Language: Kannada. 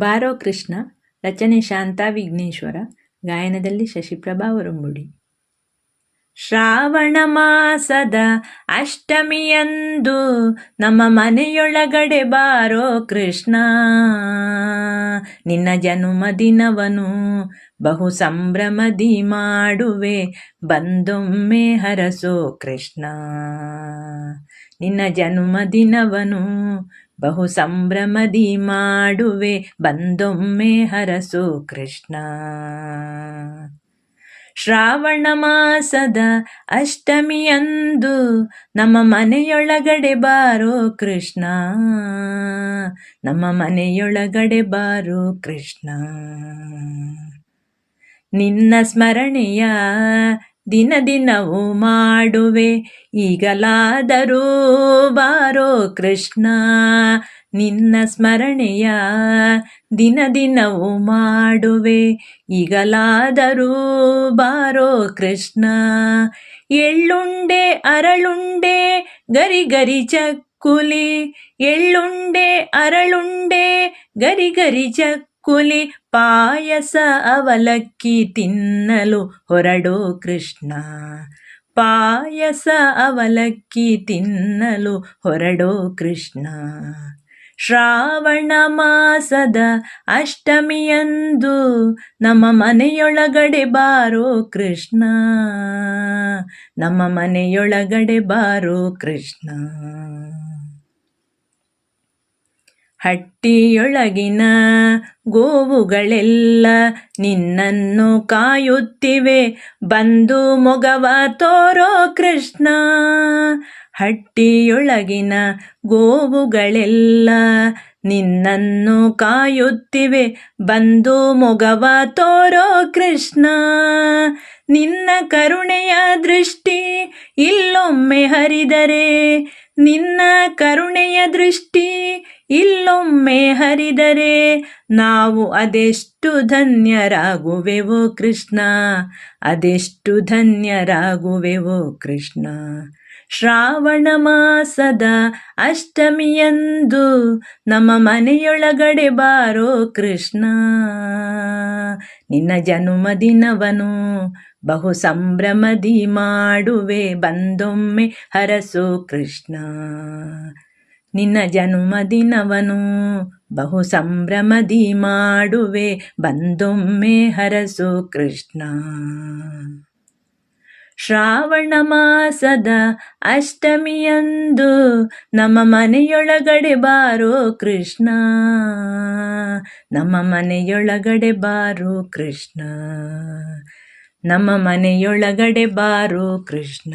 ಬಾರೋ ಕೃಷ್ಣ, ರಚನೆ ಶಾಂತಾ ವಿಘ್ನೇಶ್ವರ, ಗಾಯನದಲ್ಲಿ ಶಶಿಪ್ರಭಾ ವರುಂಬುಡಿ ಶ್ರಾವಣ ಮಾಸದ ಅಷ್ಟಮಿಯಂದು ನಮ್ಮ ಮನೆಯೊಳಗಡೆ ಬಾರೋ ಕೃಷ್ಣ, ನಿನ್ನ ಜನುಮದಿನವನು ಬಹು ಸಂಭ್ರಮದಿ ಮಾಡುವೆ, ಬಂದೊಮ್ಮೆ ಹರಸೋ ಕೃಷ್ಣ. ನಿನ್ನ ಜನುಮದಿನವನು ಬಹು ಸಂಭ್ರಮದಿ ಮಾಡುವೆ, ಬಂದೊಮ್ಮೆ ಹರಸು ಕೃಷ್ಣ. ಶ್ರಾವಣ ಮಾಸದ ಅಷ್ಟಮಿಯಂದು ನಮ್ಮ ಮನೆಯೊಳಗಡೆ ಬಾರೋ ಕೃಷ್ಣ. ನಮ್ಮ ಮನೆಯೊಳಗಡೆ ಬಾರೋ ಕೃಷ್ಣ. ನಿನ್ನ ಸ್ಮರಣೆಯ ದಿನ ದಿನವೂ ಮಾಡುವೆ. ಈಗಲಾದರೂ ಬಾರೋ ಕೃಷ್ಣ, ನಿನ್ನ ಸ್ಮರಣೆಯ ದಿನ ದಿನವೂ ಮಾಡುವೆ. ಈಗಲಾದರೂ ಬಾರೋ ಕೃಷ್ಣ, ಎಳ್ಳುಂಡೆ ಅರಳುಂಡೆ ಗರಿ ಗರಿ ಚಕ್ಕುಲಿ, ಎಳ್ಳುಂಡೆ ಅರಳುಂಡೆ ಗರಿ ಗರಿ ಚಕ್ ಕುಲಿ ಪಾಯಸ ಅವಲಕ್ಕಿ ತಿನ್ನಲು ಹೊರಡೋ ಕೃಷ್ಣ. ಪಾಯಸ ಅವಲಕ್ಕಿ ತಿನ್ನಲು ಹೊರಡೋ ಕೃಷ್ಣ. ಶ್ರಾವಣ ಮಾಸದ ಅಷ್ಟಮಿಯಂದು ನಮ್ಮ ಮನೆಯೊಳಗಡೆ ಬಾರೋ ಕೃಷ್ಣ. ನಮ್ಮ ಮನೆಯೊಳಗಡೆ ಬಾರೋ ಕೃಷ್ಣ. ಹಟ್ಟಿಯೊಳಗಿನ ಗೋವುಗಳೆಲ್ಲ ನಿನ್ನನ್ನು ಕಾಯುತ್ತಿವೆ. ಬಂದು ಮೊಗವ ತೋರೋ ಕೃಷ್ಣ, ಹಟ್ಟಿಯೊಳಗಿನ ಗೋವುಗಳೆಲ್ಲ ನಿನ್ನನ್ನು ಕಾಯುತ್ತಿವೆ. ಬಂದು ಮೊಗವ ತೋರೋ ಕೃಷ್ಣ, ನಿನ್ನ ಕರುಣೆಯ ದೃಷ್ಟಿ ಇಲ್ಲೊಮ್ಮೆ ಹರಿದರೆ, ನಿನ್ನ ಕರುಣೆಯ ದೃಷ್ಟಿ ಇಲ್ಲೊಮ್ಮೆ ಹರಿದರೆ ನಾವು ಅದೆಷ್ಟು ಧನ್ಯರಾಗುವೆವೋ ಕೃಷ್ಣ, ಅದೆಷ್ಟು ಧನ್ಯರಾಗುವೆವೋ ಕೃಷ್ಣ. ಶ್ರಾವಣ ಮಾಸದ ಅಷ್ಟಮಿಯಂದು ನಮ್ಮ ಮನೆಯೊಳಗಡೆ ಬಾರೋ ಕೃಷ್ಣ. ನಿನ್ನ ಜನುಮದಿನವನು ಬಹು ಸಂಭ್ರಮದಿ ಮಾಡುವೆ, ಬಂದೊಮ್ಮೆ ಹರಸೋ ಕೃಷ್ಣ. ನಿನ್ನ ಜನುಮದಿನವನು ಬಹು ಸಂಭ್ರಮದಿ ಮಾಡುವೆ, ಬಂದೊಮ್ಮೆ ಹರಸು ಕೃಷ್ಣ. ಶ್ರಾವಣ ಮಾಸದ ಅಷ್ಟಮಿಯಂದು ನಮ್ಮ ಮನೆಯೊಳಗಡೆ ಬಾರೋ ಕೃಷ್ಣ. ನಮ್ಮ ಮನೆಯೊಳಗಡೆ ಬಾರೋ ಕೃಷ್ಣ. ನಮ್ಮ ಮನೆಯೊಳಗಡೆ ಬಾರೋ ಕೃಷ್ಣ.